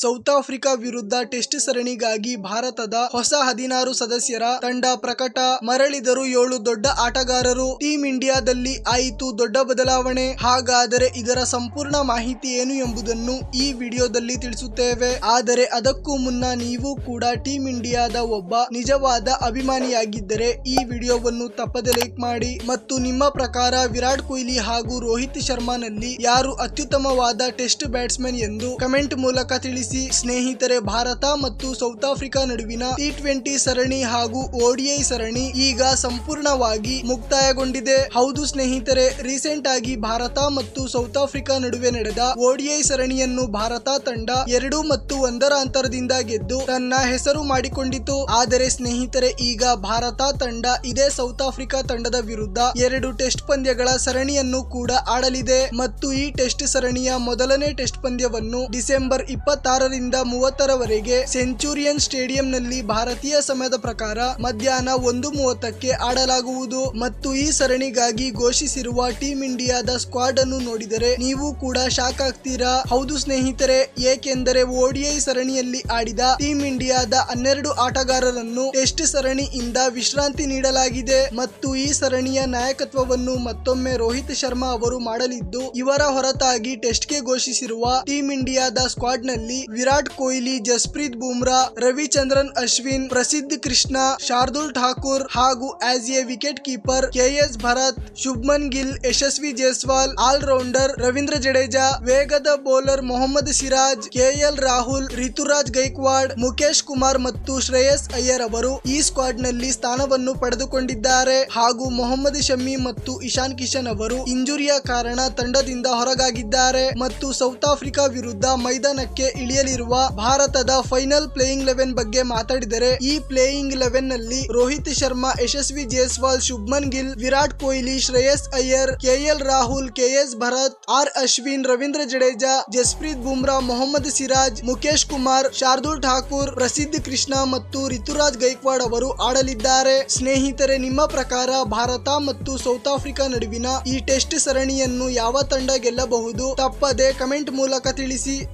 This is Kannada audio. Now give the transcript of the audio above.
ಸೌತ್ ಆಫ್ರಿಕಾ ವಿರುದ್ಧ ಟೆಸ್ಟ್ ಸರಣಿಗಾಗಿ ಭಾರತದ ಹೊಸ ಹದಿನಾರು ಸದಸ್ಯರ ತಂಡ ಪ್ರಕಟ. ಮರಳಿದರು ಏಳು ದೊಡ್ಡ ಆಟಗಾರರು. ಟೀಂ ಇಂಡಿಯಾದಲ್ಲಿ ಆಯಿತು ದೊಡ್ಡ ಬದಲಾವಣೆ. ಹಾಗಾದರೆ ಇದರ ಸಂಪೂರ್ಣ ಮಾಹಿತಿ ಏನು ಎಂಬುದನ್ನು ಈ ವಿಡಿಯೋದಲ್ಲಿ ತಿಳಿಸುತ್ತೇವೆ. ಆದರೆ ಅದಕ್ಕೂ ಮುನ್ನ ನೀವು ಕೂಡ ಟೀಂ ಇಂಡಿಯಾದ ಒಬ್ಬ ನಿಜವಾದ ಅಭಿಮಾನಿಯಾಗಿದ್ದರೆ ಈ ವಿಡಿಯೋವನ್ನು ತಪ್ಪದೆ ಲೈಕ್ ಮಾಡಿ. ಮತ್ತು ನಿಮ್ಮ ಪ್ರಕಾರ ವಿರಾಟ್ ಕೊಹ್ಲಿ ಹಾಗೂ ರೋಹಿತ್ ಶರ್ಮಾನಲ್ಲಿ ಯಾರು ಅತ್ಯುತ್ತಮವಾದ ಟೆಸ್ಟ್ ಬ್ಯಾಟ್ಸ್ಮನ್ ಎಂದು ಕಮೆಂಟ್ ಮೂಲಕ ತಿಳಿಸಿ. ಸ್ನೇಹಿತರೆ, ಭಾರತ ಮತ್ತು ಸೌತ್ ಆಫ್ರಿಕಾ ನಡುವಿನ ಟಿ ಟ್ವೆಂಟಿ ಸರಣಿ ಹಾಗೂ ಓಡಿಐ ಸರಣಿ ಈಗ ಸಂಪೂರ್ಣವಾಗಿ ಮುಕ್ತಾಯಗೊಂಡಿದೆ. ಹೌದು ಸ್ನೇಹಿತರೆ, ರೀಸೆಂಟ್ ಆಗಿ ಭಾರತ ಮತ್ತು ಸೌತ್ ಆಫ್ರಿಕಾ ನಡುವೆ ನಡೆದ ಓಡಿಐ ಸರಣಿಯನ್ನು ಭಾರತ ತಂಡ ಎರಡು ಮತ್ತು ಒಂದರ ಅಂತರದಿಂದ ಗೆದ್ದು ತನ್ನ ಹೆಸರು ಮಾಡಿಕೊಂಡಿತು. ಆದರೆ ಸ್ನೇಹಿತರೆ, ಈಗ ಭಾರತ ತಂಡ ಇದೇ ಸೌತ್ ಆಫ್ರಿಕಾ ತಂಡದ ವಿರುದ್ಧ ಎರಡು ಟೆಸ್ಟ್ ಪಂದ್ಯಗಳ ಸರಣಿಯನ್ನು ಕೂಡ ಆಡಲಿದೆ. ಮತ್ತು ಈ ಟೆಸ್ಟ್ ಸರಣಿಯ ಮೊದಲನೇ ಟೆಸ್ಟ್ ಪಂದ್ಯವನ್ನು ಡಿಸೆಂಬರ್ ಇಪ್ಪತ್ತಾರರಿಂದ ಮೂವತ್ತರವರೆಗೆ ಸೆಂಚುರಿಯನ್ ಸ್ಟೇಡಿಯಂನಲ್ಲಿ ಭಾರತೀಯ ಸಮಯದ ಪ್ರಕಾರ ಮಧ್ಯಾಹ್ನ ಒಂದು ಮೂವತ್ತಕ್ಕೆ ಆಡಲಾಗುವುದು. ಮತ್ತು ಈ ಸರಣಿಗಾಗಿ ಘೋಷಿಸಿರುವ ಟೀಂ ಇಂಡಿಯಾದ ಸ್ಕ್ವಾಡ್ ಅನ್ನು ನೋಡಿದರೆ ನೀವು ಕೂಡ ಶಾಕ್ ಆಗ್ತೀರಾ? ಹೌದು ಸ್ನೇಹಿತರೆ, ಏಕೆಂದರೆ ಓಡಿಐ ಸರಣಿಯಲ್ಲಿ ಆಡಿದ ಟೀಂ ಇಂಡಿಯಾದ ಹನ್ನೆರಡು ಆಟಗಾರರನ್ನು ಟೆಸ್ಟ್ ಸರಣಿಯಿಂದ ವಿಶ್ರಾಂತಿ ನೀಡಲಾಗಿದೆ. ಮತ್ತು ಈ ಸರಣಿಯ ನಾಯಕತ್ವವನ್ನು ಮತ್ತೊಮ್ಮೆ ರೋಹಿತ್ ಶರ್ಮಾ ಅವರು ಮಾಡಲಿದ್ದು, ಇವರ ಹೊರತಾಗಿ ಟೆಸ್ಟ್ಗೆ ಘೋಷಿಸಿರುವ ಟೀಂ ಇಂಡಿಯಾದ ಸ್ಕ್ವಾಡ್ನಲ್ಲಿ ವಿರಾಟ್ ಕೊಹ್ಲಿ, ಜಸ್ಪ್ರೀತ್ ಬುಮ್ರಾ, ರವಿಚಂದ್ರನ್, ಅಶ್ವಿನ್, ಪ್ರಸಿದ್ಧ ಕೃಷ್ಣ, ಶಾರ್ದುಲ್ ಠಾಕೂರ್ ಹಾಗೂ as a wicket keeper KS Bharat, Shubman Gill, Yashasvi Jaiswal all rounder Ravindra Jadeja, ವೇಗದ ಬೌಲರ್ ಮೊಹಮ್ಮದ್ ಸಿರಾಜ್, ಕೆಎಲ್ ರಾಹುಲ್ ಋತುರಾಜ್ ಗೈಕ್ವಾಡ್ ಮುಖೇಶ್ ಕುಮಾರ್ ಮತ್ತು ಶ್ರೇಯಸ್ ಅಯ್ಯರ್ ಅವರು ಈ ಸ್ಕ್ವಾಡ್ನಲ್ಲಿ ಸ್ಥಾನವನ್ನು ಪಡೆದುಕೊಂಡಿದ್ದಾರೆ. ಹಾಗೂ ಮೊಹಮ್ಮದ್ ಶಮಿ ಮತ್ತು ಇಶಾನ್ ಕಿಶನ್ ಅವರು ಇಂಜುರಿಯ ಕಾರಣ ತಂಡದಿಂದ ಹೊರಗಾಗಿದ್ದಾರೆ ಮತ್ತು ಸೌತ್ ಆಫ್ರಿಕಾ ವಿರುದ್ಧ ಮೈದಾನಕ್ಕೆ ಇಳಿಯಲಿರುವ ಭಾರತದ ಫೈನಲ್ ಪ್ಲೇಯಿಂಗ್ ಲೆವೆನ್ ಬಗ್ಗೆ ಮಾತಾಡಿದರೆ, ಈ playing ಲೆವೆನ್ನಲ್ಲಿ Rohit Sharma, Yashasvi Jaiswal, Shubman Gill, Virat Kohli, Shreyas Iyer, KL Rahul, KS Bharat, R Ashwin, Ravindra Jadeja, Jasprit Bumrah, Mohammed Siraj Mukesh Kumar, Shardul Thakur, Prasidh Krishna ಮತ್ತು ರಿತುರಾಜ್ ಗೈಕ್ವಾಡ್ ಅವರು ಆಡಲಿದ್ದಾರೆ. ಸ್ನೇಹಿತರೆ, ನಿಮ್ಮ ಪ್ರಕಾರ ಭಾರತ ಮತ್ತು ಸೌತ್ ಆಫ್ರಿಕಾ ನಡುವಿನ ಈ ಟೆಸ್ಟ್ ಸರಣಿಯನ್ನು ಯಾವ ತಂಡ ಗೆಲ್ಲಬಹುದು? ತಪ್ಪದೆ ಕಮೆಂಟ್ ಮೂಲಕ ತಿಳಿಸಿ.